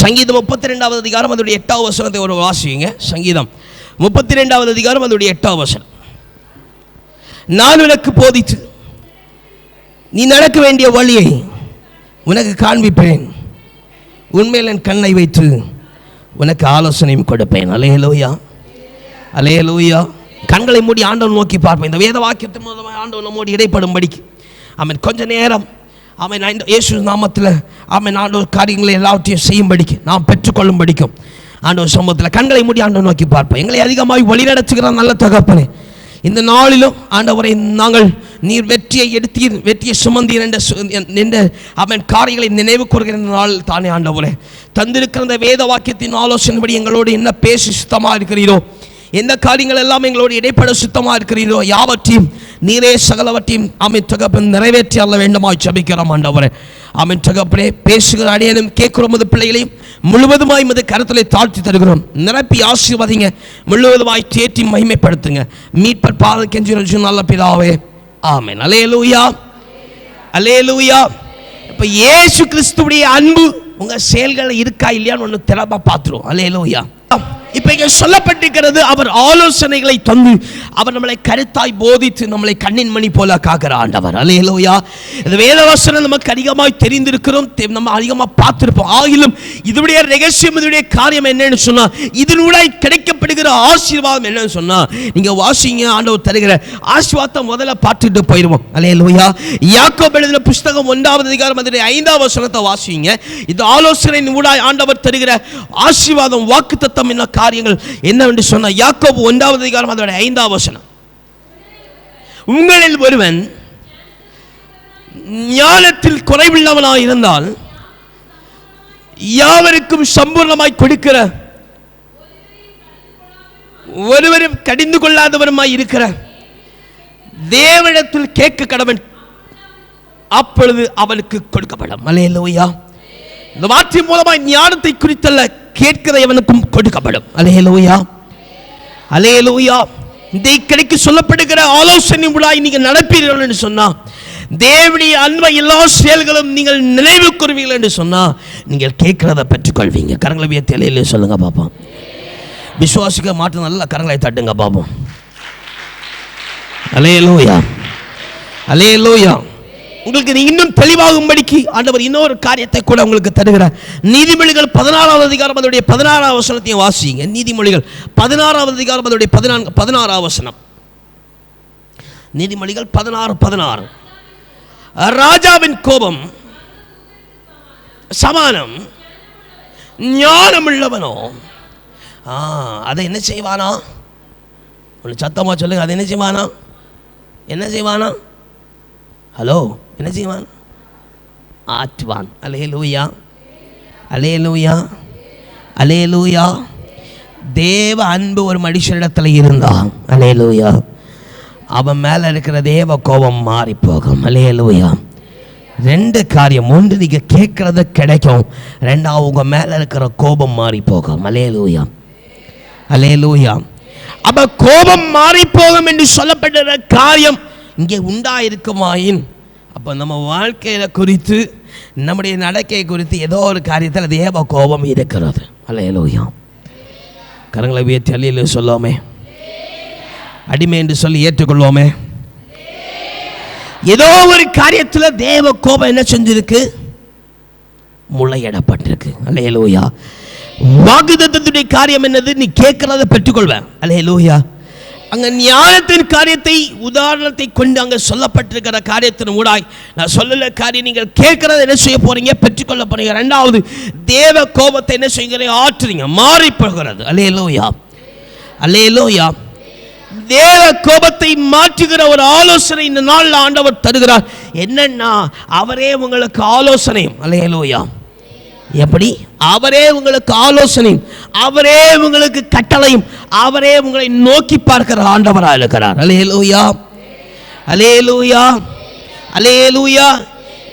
சங்கீதம் முப்பத்தி ரெண்டாவது அதிகாரம் அதோடைய எட்டாவது வசனத்தை ஒரு வாசிங்க சங்கீதம் முப்பத்தி ரெண்டாவது அதிகாரம் அதோடைய எட்டாவது வசனம். நான் உனக்கு போதித்து நீ நடக்க வேண்டிய வழியை உனக்கு காண்பிப்பேன். உண்மையில் என் கண்ணை வைத்து உனக்கு ஆலோசனையும் கொடுப்பேன். அலையலோயா அலையலோயா கண்களை மூடி ஆண்டவன் நோக்கி பார்ப்பேன். இந்த வேத வாக்கியத்தின் மூலமாக ஆண்டவன் நம்மோடு இடைப்படும்படிக்கு. அவன் கொஞ்ச நேரம் அவன் இந்த இயேசு நாமத்தில் அவன் ஆண்டோர் காரியங்களை எல்லாவற்றையும் செய்யும்படிக்கு நாம் பெற்றுக்கொள்ளும்படிக்கும். ஆண்டவர் சமூகத்தில் கண்களை மூடி ஆண்டவர் நோக்கி பார்ப்போம். எங்களை அதிகமாக வழிநடத்துகிற நல்ல தகப்பனே. இந்த நாளிலும் ஆண்டவரை நாங்கள் நீர் வெற்றியை எடுத்தீர் வெற்றியை சுமந்தீர் என்ற என்ற அவன் காரியங்களை நினைவு கூறுகிற நாள் தானே ஆண்டவரே. தந்திருக்கிற அந்த வேத வாக்கியத்தின் ஆலோசனைப்படி எங்களோடு என்ன பேசி சுத்தமாக இருக்கிறீரோ? எந்த காரியங்கள் எல்லாம் எங்களோடு இடைப்பட சுத்தமாக இருக்கிறீரோ? யாவற்றையும் நீரே சகலவற்றையும் அமை தகப்பன் நிறைவேற்றி அல்ல வேண்டுமா ஜபிக்கிறோம் ஆண்டவரே. அமன் தகப்பனே பேசுகிற அடையனும் கேட்கிறோம் மது பிள்ளைகளையும். முழுவதுமாய் மது கருத்தலை தாழ்த்தி தருகிறோம். நிரப்பி ஆசீர்வதிங்க. முழுவதுமாய் தேற்றி மகிமைப்படுத்துங்க. மீட்பர் பாதல் கெஞ்சி நல்ல பிதாவே. லூயா அலே லூயா இப்போ ஏசு கிறிஸ்துடைய அன்பு உங்க செயல்கள் இருக்கா இல்லையான்னு ஒன்று திறமா பார்த்துருவோம். அலேலூயா இப்போ இங்கே சொல்லப்பட்டிருக்கிறது அவர் ஆலோசனைகளை தந்து அவர் நம்மளை கருத்தாய் போதித்து நம்மளை கண்ணின் மணி போல காக்கிற ஆண்டவர். அலையலோயா இந்த வேதவாசனை நமக்கு அதிகமாக தெரிந்திருக்கிறோம். நம்ம அதிகமாக பார்த்துருப்போம். ஆகிலும் இதனுடைய ரகசியம் இதனுடைய காரியம் என்னன்னு சொன்னால் இதனூடாய் கிடைக்கப்படுகிற ஆசீர்வாதம் என்னன்னு சொன்னால் நீங்கள் வாசிங்க ஆண்டவர் தருகிற ஆசீர்வாதம் முதல்ல பார்த்துட்டு போயிடுவோம் அலையலோயா யாக்கோ எழுதின புஸ்தகம் ஒன்றாவது அதிகாரம் அதனுடைய ஐந்தாவது வசனத்தை வாசிங்க. இந்த ஆலோசனை ஊடாய் ஆண்டவர் தருகிற ஆசீர்வாதம் வாக்கு தத்தம் என்ன காரியங்கள் என்னவென்று சொன்னா யாக்கோபு ஒன்றாவது அதிகாரம் அதோட ஐந்தாவது வசனம். உங்களில் ஒருவன் ஞானத்தில் குறைவுள்ளவனாய் இருந்தால் யாவருக்கும் சம்பூர்ணமாய் கொடுக்கிற ஒருவரும் கடிந்து கொள்ளாதவருமாய் இருக்கிற தேவனத்தில் கேட்க கடவன் அப்பொழுது அவனுக்கு கொடுக்கப்படும். மலையிலோயா இந்த வார்த்தை மூலமாய் ஞானத்தை குறித்தல்ல கேட்கிற எவனுக்கும் கொடுக்கப்படும் அலையலூயா. அலையலூயா. இந்த சொல்லப்படுகிற ஆலோசனை விழாய் நீங்கள் நடப்பீர்கள் என்று சொன்னா தேவனுடைய அன்பை எல்லா செயல்களும் நீங்கள் நினைவு கூறுவீர்கள் என்று சொன்னா நீங்கள் கேட்கிறத பெற்றுக்கொள்வீங்க. கரங்களை உயர்த்தி சொல்லுங்க பாப்போம். விசுவாசிக்க மாற்றம் நல்ல கரங்களை தட்டுங்க பாப்போம். அலையலோயா. அலையலோயா. உங்களுக்கு இது இன்னும் தெளிவாகும்படிக்கு ஆண்டவர் இன்னொரு காரியத்தை கூட உங்களுக்கு தருகிறார். நீதிமொழிகள் பதினாறாவது அதிகாரம் அதனுடைய பதினாறாவது வசனத்தையும் வாசிங்க. நீதிமொழிகள் பதினாறாவது அதிகாரம் அதனுடைய பதினான்கு பதினாறாவது வசனம். நீதிமொழிகள் பதினாறு பதினாறு. ராஜாவின் கோபம் சமானம் ஞானம் உள்ளவனோ அதை என்ன செய்வானா? ஒன்று சத்தமாக சொல்லுங்க. அதை என்ன செய்வானா? என்ன செய்வானா? ஹலோ? என்ன செய்வான்? ஆற்றுவான். அலே லூயா அலே லூயா அலே லூயா தேவ அன்பு ஒரு மனுஷனிடத்தில் இருந்தான் அலே லூயா அவன் மேலே இருக்கிற தேவ கோபம் மாறி போகும் அலே லூயா ரெண்டு காரியம் ஒன்று நீங்கள் கேட்குறது கிடைக்கும் ரெண்டாவது உங்கள் மேலே இருக்கிற கோபம் மாறி போகும் அலே லூயா அலே லூயா அப்ப கோபம் மாறி போகும் என்று சொல்லப்படுற காரியம் இங்கே உண்டாயிருக்குமாயின் அப்போ நம்ம வாழ்க்கையில் குறித்து நம்முடைய நடக்கை குறித்து ஏதோ ஒரு காரியத்தில் தேவ கோபம் இருக்கிறது. அல்லையா கரங்களை உயர்த்தி அல்லையில சொல்லுவோமே. அடிமை என்று சொல்லி ஏற்றுக்கொள்வோமே. ஏதோ ஒரு காரியத்தில் தேவ கோபம் என்ன செஞ்சிருக்கு? முளையிடப்பட்டிருக்கு. அல்லையலூயா வாக்குதத்தத்துடைய காரியம் என்னது? நீ கேட்கிறத பெற்றுக்கொள்வேன். அல்லையலூயா அங்க ஞானத்தின் காரியத்தை உதாரணத்தை கொண்டு அங்க சொல்லப்பட்டிருக்கிற காரியத்தின் ஊடாய். நான் சொல்லல காரியம் நீங்கள் கேட்கறத என்ன செய்ய போறீங்க பெற்றுக்கொள்ள போறீங்க. ரெண்டாவது தேவ கோபத்தை என்ன செய்கிறீங்க ஆற்றுறீங்க. மாறி போகிறது. அல்லையலூயா அல்லையலூயா தேவ கோபத்தை மாற்றுகிற ஒரு ஆலோசனை இந்த நாளில் ஆண்டவர் தருகிறார். என்னன்னா அவரே உங்களுக்கு ஆலோசனையும். அல்லையலூயா எப்படி? அவரே உங்களுக்கு ஆலோசனையும் அவரே உங்களுக்கு கட்டளையும் அவரே உங்களை நோக்கி பார்க்கிற ஆண்டவராக இருக்கிறார். அலேலூயா அலேலூயா அலேலூயா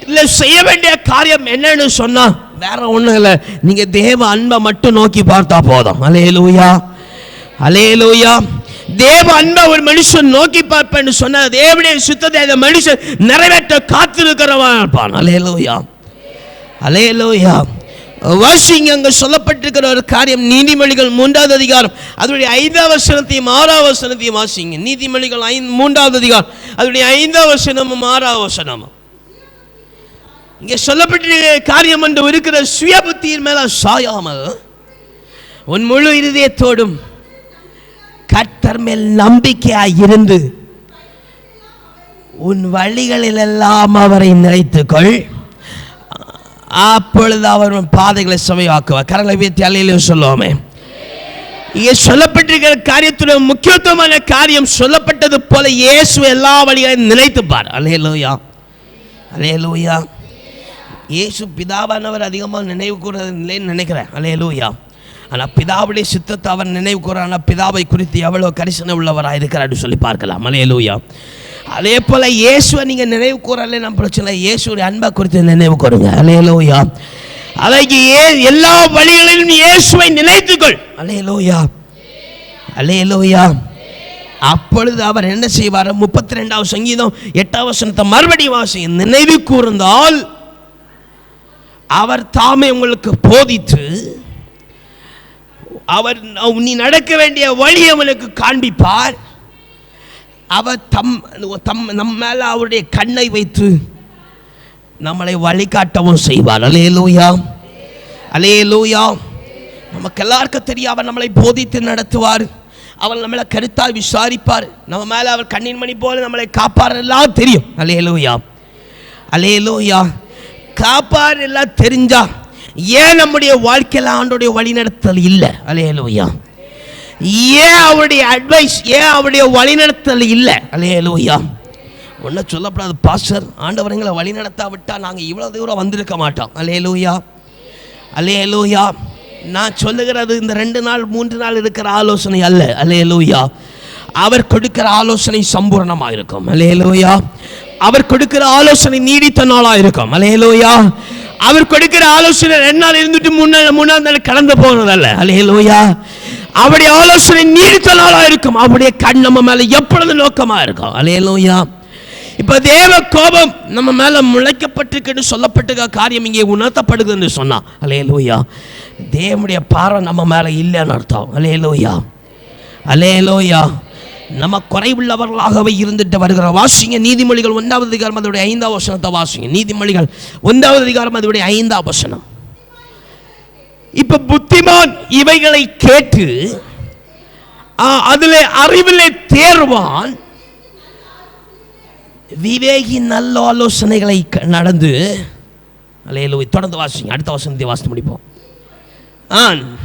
இல்லை செய்ய வேண்டிய காரியம் என்னன்னு சொன்னா வேற ஒன்றும் இல்லை. நீங்க தேவ அன்பை மட்டும் நோக்கி பார்த்தா போதும். அலேலூயா அலேலூயா தேவ அன்பை ஒரு மனுஷன் நோக்கி பார்ப்பேன்னு சொன்ன தேவனுடைய சுத்தத்தை அந்த மனுஷன் நிறைவேற்ற காத்திருக்கிறவன் இருப்பான். அலேலூயா அலேலூயா வாசிங்க அங்கே சொல்லப்பட்டிருக்கிற ஒரு காரியம் நீதிமொழிகள் மூன்றாவது அதிகாரம். அதனுடைய ஐந்தாவது வசனத்தையும் ஆறாவது வசனத்தையும் வாசிங்க. நீதிமொழிகள் ஐந்து மூன்றாவது அதிகாரம். அதனுடைய ஐந்தாவது வசனமும் ஆறாவது வசனமும். இங்கே சொல்லப்பட்டிருக்கிற காரியம் என்று இருக்கிற சுய புத்தியின் மேல சாயாமல் உன் முழு இருதயத்தோடும் கர்த்தர் மேல் நம்பிக்கையாய் இருந்து உன் வழிகளிலெல்லாம் அவரை நினைத்துக்கொள். அப்பொழுது அவர் பாதைகளை சுவையாக்குவார். கரங்களை வீத்தி அலையிலும் சொல்லுவோமே. இங்கே சொல்லப்பட்டிருக்கிற காரியத்துடைய முக்கியத்துவமான காரியம் சொல்லப்பட்டது போல இயேசு எல்லா வழிகளையும் நினைத்துப்பார். அலையலோயா அலையலோயா இயேசு பிதாவானவர் அதிகமாக நினைவு கூறதில்லைன்னு நினைக்கிறேன். அலையலோயா ஆனால் பிதாவுடைய சித்தத்தை அவர் நினைவு கூறான பிதாவை குறித்து எவ்வளோ கரிசனை உள்ளவராக இருக்கிறார் சொல்லி பார்க்கலாம். அலையலோயா அதே போல் இயேசுவை நீங்கள் நினைவு கூறலே நம்ம பிரச்சனை இயேசுடைய அன்பை குறித்து நினைவு கூறுங்க. அலையலோயா அலைக்கு ஏ எல்லா வழிகளிலும் இயேசுவை நினைத்துக்கொள். அலையலோயா அலையலோயா அப்பொழுது அவர் என்ன செய்வார்? முப்பத்தி ரெண்டாவது சங்கீதம் எட்டாவது வசனத்தை மறுபடியும் வாசி. நினைவு கூர்ந்தால் அவர் தாமே உங்களுக்கு போதித்து அவர் நீ நடக்க வேண்டிய வழி அவனுக்கு காண்பிப்பார். அவர் தம் தம் நம்ம மேலே அவருடைய கண்ணை வைத்து நம்மளை வழிகாட்டவும் செய்வார். அலேலூயா அலேலூயா நமக்கு எல்லாருக்கும் தெரியும் அவர் நம்மளை போதித்து நடத்துவார். அவர் நம்மளை கருத்தால் விசாரிப்பார். நம்ம மேலே அவர் கண்ணின் மணி போல நம்மளை காப்பார் எல்லாம் தெரியும். அலே லூயா காப்பார் எல்லாம் தெரிஞ்சா ஏன் நம்முடைய வாழ்க்கையில் ஆண்டோடைய வழிநடத்தல் இல்லை? அலேலூயா ஏன் அவருடைய அட்வைஸ் ஏன் அவருடைய வழிநடத்தல் இல்லை? அலேலூயா ஒன்றும் சொல்லப்படாது பாஸ்டர் ஆண்டவர் எங்களை வழி நாங்கள் இவ்வளோ தூரம் வந்திருக்க மாட்டோம். அலேலூயா அலேலூயா நான் சொல்லுகிறது இந்த ரெண்டு நாள் மூன்று நாள் இருக்கிற ஆலோசனை அல்ல. அலேலூயா அவர் கொடுக்கிற ஆலோசனை சம்பூர்ணமாக இருக்கும். அலேலூயா அவர் கொடுக்கிற ஆலோசனை நீடித்த நாளாக இருக்கும். அலேலூயா அவர் கொடுக்கிற ஆலோசனை ரெண்டு நாள் இருந்துட்டு முன்னாள் மூணாவது நாள் கடந்து போனதல்ல. அலேலூயா அவருடைய ஆலோசனை நீடித்த நாளாக இருக்கும். அவருடைய கண் நம்ம மேலே எப்பொழுது நோக்கமாக இருக்கும்? அலேலூயா இப்போ தேவ கோபம் நம்ம மேலே முளைக்கப்பட்டிருக்குன்னு சொல்லப்பட்டிருக்க காரியம் இங்கே உணர்த்தப்படுதுன்னு சொன்னான் அலையலோயா தேவனுடைய பாரம் நம்ம மேலே இல்லைன்னு அர்த்தம். அலையலோயா அலையலோயா நம்ம குறைவுள்ளவர்களாகவே இருந்துட்டு வருகிற வாசிங்க. நீதிமொழிகள் ஒன்றாவது அதிகாரம் அதோடைய ஐந்தாம் வசனத்தை வாசிங்க. நீதிமொழிகள் ஒன்றாவது அதிகாரம் அதோடைய ஐந்தாம் வசனம். இப்ப புத்திமான் இவைகளை கேட்டு அதில் அறிவிலே தேர்வான் விவேகி நல்ல ஆலோசனைகளை க- நடந்து அலையில தொடர்ந்து வாசிங்க அடுத்த வசனத்தை வாசித்து முடிப்போம். ஆன்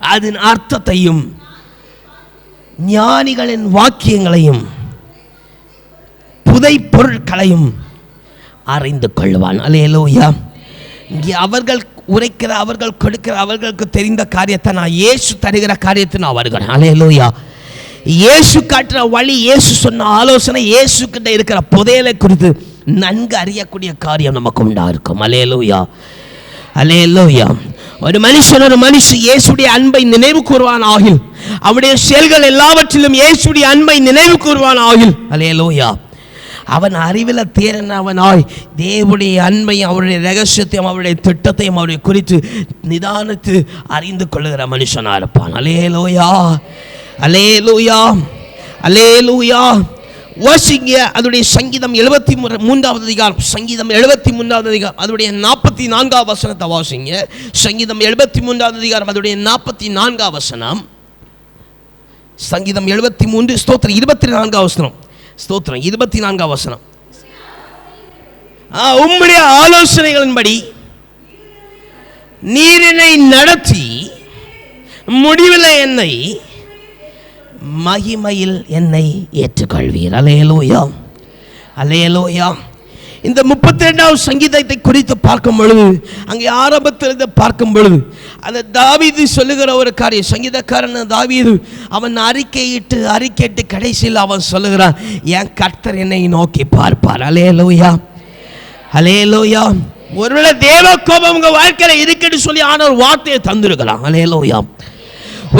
அதன் அர்த்தத்தையும் ஞானிகளின் வாக்கியங்களையும் புதை பொருட்களையும் அறிந்து கொள்வான். அலையலோயா இங்கே அவர்கள் உரைக்கிற அவர்கள் கொடுக்கிற அவர்களுக்கு தெரிந்த காரியத்தை நான் இயேசு தருகிற காரியத்தை நான் வருகிறேன். அலையலோயா இயேசு காட்டுற வழி இயேசு சொன்ன ஆலோசனை இயேசு கிட்ட இருக்கிற புதையலை குறித்து நன்கு அறியக்கூடிய காரியம் நமக்கு உண்டா இருக்கும் அலையலோயா அலேலோயா ஒரு மனுஷன் ஒரு மனுஷன் இயேசுடைய அன்பை நினைவு கூறுவான் ஆகில் அவருடைய செயல்கள் எல்லாவற்றிலும் இயேசுடைய அன்பை நினைவு கூறுவான் ஆகில் அலேலோயா அவன் அறிவில் தேரனவனாய் தேவனுடைய அன்பையும் அவருடைய ரகசியத்தையும் அவருடைய திட்டத்தையும் அவருடைய குறித்து நிதானித்து அறிந்து கொள்ளுகிற மனுஷனாக இருப்பான். அலேலோயா அலே லூயா வாசிங்க அதனுடைய சங்கீதம் எழுபத்தி மூன்றாவது அதிகாரம். சங்கீதம் எழுபத்தி மூன்றாவது அதிகாரம். அதனுடைய நாற்பத்தி நான்காவது வசனத்தை வாசிங்க. சங்கீதம் எழுபத்தி மூன்றாவது அதிகாரம். அதனுடைய நாற்பத்தி நான்காவது வசனம். சங்கீதம் எழுபத்தி மூன்று ஸ்தோத்திரம் இருபத்தி நான்காவது வசனம். ஸ்தோத்திரம். இருபத்தி நான்காம் வசனம். உம்முடைய ஆலோசனைகளின்படி நீரினை நடத்தி முடிவில் என்னை மகிமையில் என்னை ஏற்றுக்கொள்வீர். அலையலோயா. அலையலோயா. இந்த முப்பத்தி ரெண்டாவது சங்கீதத்தை குறித்து பார்க்கும் பொழுது அங்கே ஆரம்பத்திலிருந்து பார்க்கும் பொழுது அந்த தாவீது சொல்லுகிற ஒரு காரியம் சங்கீதக்காரன் தாவீது அவன் அறிக்கையிட்டு அறிக்கையிட்டு கடைசியில் அவன் சொல்லுகிறான் என் கர்த்தர் என்னை நோக்கி பார்ப்பார். அலையலோயா அலையலோயா ஒருவேளை தேவ கோபம் உங்க வாழ்க்கையில இருக்குன்னு சொல்லி ஆனவர் வார்த்தையை தந்திருக்கலாம். அலையலோயா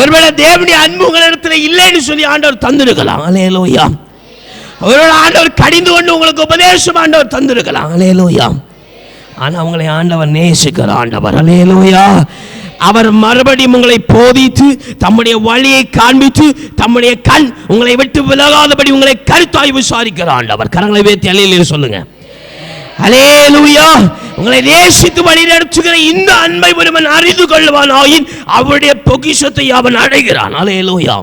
ஒருவேளை தேவனுடைய அன்பு உங்களிடத்துல இல்லைன்னு சொல்லி ஆண்டவர் தந்திருக்கலாம். அலையலோயா ஒருவேளை ஆண்டவர் கடிந்து கொண்டு உங்களுக்கு உபதேசம் ஆண்டவர் தந்திருக்கலாம். அலையலோயா ஆனால் உங்களை ஆண்டவர் நேசிக்கிற ஆண்டவர். அலேலூயா அவர் மறுபடியும் உங்களை போதித்து தம்முடைய வழியை காண்பித்து தம்முடைய கண் உங்களை விட்டு விலகாதபடி உங்களை கருத்தாய் விசாரிக்கிற ஆண்டவர். கரங்களை வைத்து அலையிலே சொல்லுங்க. அலேலூயா உங்களை நேசித்து வழி நடத்துகிற இந்த அன்பை ஒருவன் அறிந்து கொள்வானாயின் அவருடைய பொக்கிஷத்தை அவன் அடைகிறான். அலேலூயா அலேலூயா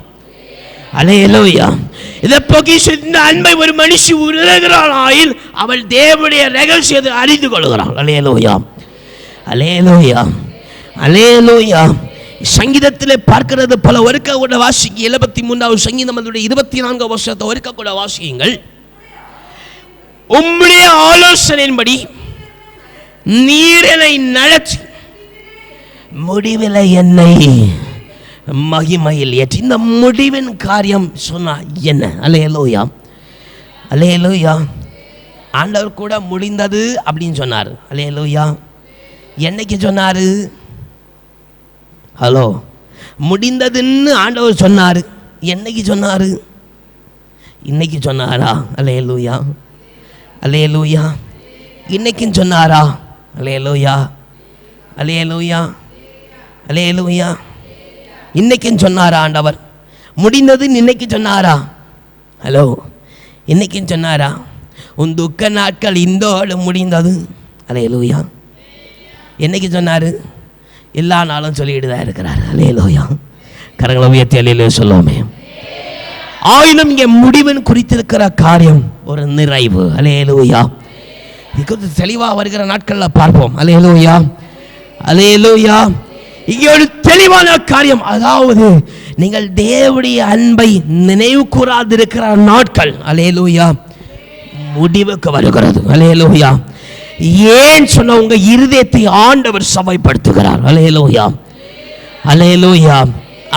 இந்த பொக்கிஷம் இந்த அன்பை ஒரு மனுஷி உருகிறாள் ஆயில் அவள் தேவனுடைய ரகசியத்தை அறிந்து கொள்கிறாள். அலையலோயா. அலேலூயா அலேலூயா சங்கீதத்தில் பார்க்கிறது பல ஒருக்க கூட வாசிங்க. எழுபத்தி மூன்றாவது சங்கீதம் அதனுடைய இருபத்தி நான்கு வருஷத்தை ஒருக்க கூட வாசியுங்கள். உம்முடைய ஆலோசனையின்படி நீரனை என்னை நடத்தி முடிவில் என்னை மகிமையில் ஏற்றி. இந்த முடிவின் காரியம் சொன்னா என்ன? அலையலோயா அலையலோயா ஆண்டவர் கூட முடிந்தது அப்படின்னு சொன்னார். அலையலோயா என்னைக்கு சொன்னார்? ஹலோ. முடிந்ததுன்னு ஆண்டவர் சொன்னார். என்னைக்கு சொன்னார்? இன்னைக்கு சொன்னாரா? அலையலூயா அலையலூயா இன்னைக்கும் சொன்னாரா? அலையலூயா அலையலூயா அலையலூயா இன்னைக்கும் சொன்னாரா ஆண்டவர்? முடிந்தது இன்னைக்கு சொன்னாரா? ஹலோ இன்னைக்கும் சொன்னாரா? உன் துக்க நாட்கள் இந்தோடு முடிந்தது. அலையலூயா என்னைக்கு சொன்னார்? எல்லா நாளும் சொல்லிட்டு தான் இருக்கிறார். அலையலூயா கரங்களை உயர்த்தி அலையிலே சொல்லுவோமே. ஆயினும் இங்கே முடிவன் குறித்திருக்கிற காரியம் ஒரு நிறைவு. அலேலூயா இது தெளிவாக வருகிற நாட்களில் பார்ப்போம். அலேலூயா அலேலூயா இங்கே ஒரு தெளிவான காரியம். அதாவது நீங்கள் தேவடைய அன்பை நினைவு கூறாதிருக்கிற நாட்கள். அலேலூயா முடிவுக்கு வருகிறது. அலேலூயா ஏன் சொன்ன உங்க இருதயத்தை ஆண்டவர் சபைப்படுத்துகிறார்? அலேலூயா அலேலூயா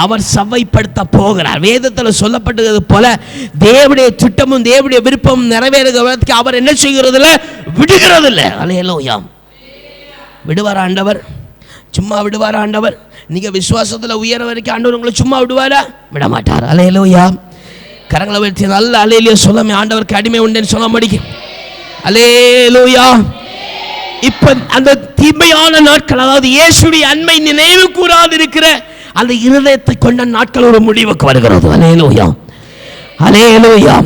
அவர் சபைப்படுத்த போகிறார். வேதத்தில் சொல்லப்பட்டது போல தேவடைய திட்டமும் தேவடைய விருப்பமும் நிறைவேறுகிறதுக்கு அவர் என்ன செய்கிறதில்ல? விடுகிறதில்ல. அலையலோயா விடுவார் ஆண்டவர்? சும்மா விடுவாரா ஆண்டவர்? நீங்க விசுவாசத்தில் உயர வரைக்கும் ஆண்டவர் உங்களை சும்மா விடுவாரா? விட மாட்டார் அலையலோயா. கரங்களை வச்சு நல்ல அலையிலேயே சொல்லாம ஆண்டவருக்கு அடிமை உண்டுன்னு சொல்ல முடியும். அலேலோயா இப்ப அந்த தீமையான நாட்கள் அதாவது இயேசுடைய அண்மை நினைவு கூறாது இருக்கிற அந்த இருதயத்தை கொண்ட நாட்கள் ஒரு முடிவுக்கு வருகிறது. அலேலோயா அலேலோயா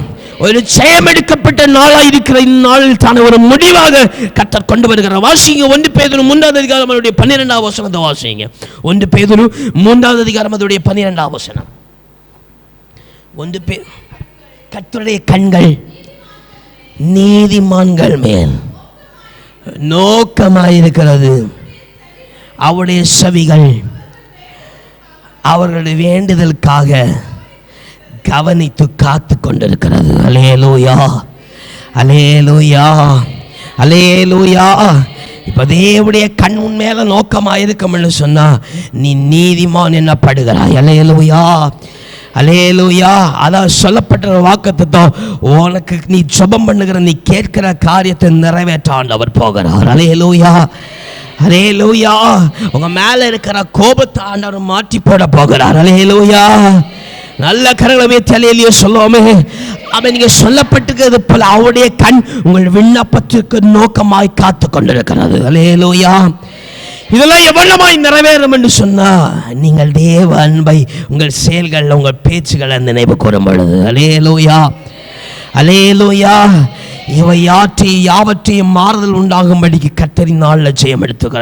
ஒரு ஜெயமெடுக்கப்பட்ட நாளாக இருக்கிற இந்நாளில் தான் ஒரு முடிவாக கத்தர் கொண்டு வருகிற வாசிங்க ஒன்று பேதொரு மூன்றாவது அதிகாரம் அதனுடைய பன்னிரெண்டாவது வசனத்தை வாசிங்க. ஒன்று பேதொரு மூன்றாவது அதிகாரம் அதனுடைய பன்னிரெண்டாவது வசனம். ஒன்று பே கத்தருடைய கண்கள் நீதிமான்கள் மேல் நோக்கமாயிருக்கிறது. அவருடைய செவிகள் அவர்களுடைய வேண்டுதலுக்காக கவனித்து காத்து கொண்டிருக்கிறது அலேலூயா அலேலூயா அலேலூயா இப்போ தேவடைய கண் உன் மேலே நோக்கமாக இருக்கும்னு சொன்னா நீ நீதிமான் என்னப்படுகிறாய். அலேலூயா அலேலூயா அதான் சொல்லப்பட்ட வாக்குத்தத்தம் உனக்கு நீ ஜபம் பண்ணுகிற நீ கேட்கிற காரியத்தை நிறைவேற்ற ஆண்டவர் போகிறார். அலேலூயா அலேலூயா உங்க மேல இருக்கிற கோபத்தை ஆண்டவர் மாற்றி போட போகிறார். அலேலூயா நல்ல கரங்களை தலையிலேயே சொல்லுவோமே. அவன் நீங்கள் சொல்லப்பட்டிருக்கிறது போல அவருடைய கண் உங்கள் விண்ணப்பத்திற்கு நோக்கமாய் காத்து கொண்டிருக்கிறது. அலேலூயா இதெல்லாம் எவ்வளவாய் நிறைவேறும் என்று சொன்னா நீங்கள் தேவ அன்பை உங்கள் செயல்கள் உங்கள் பேச்சுகளை நினைவு கூறும் பொழுது. அலேலோயா அலேலோயா இவை யாற்றி யாவற்றையும் மாறுதல் உண்டாகும்படிக்கு கத்தரி நாளில் ஜெயம் எடுத்துக்கிறார்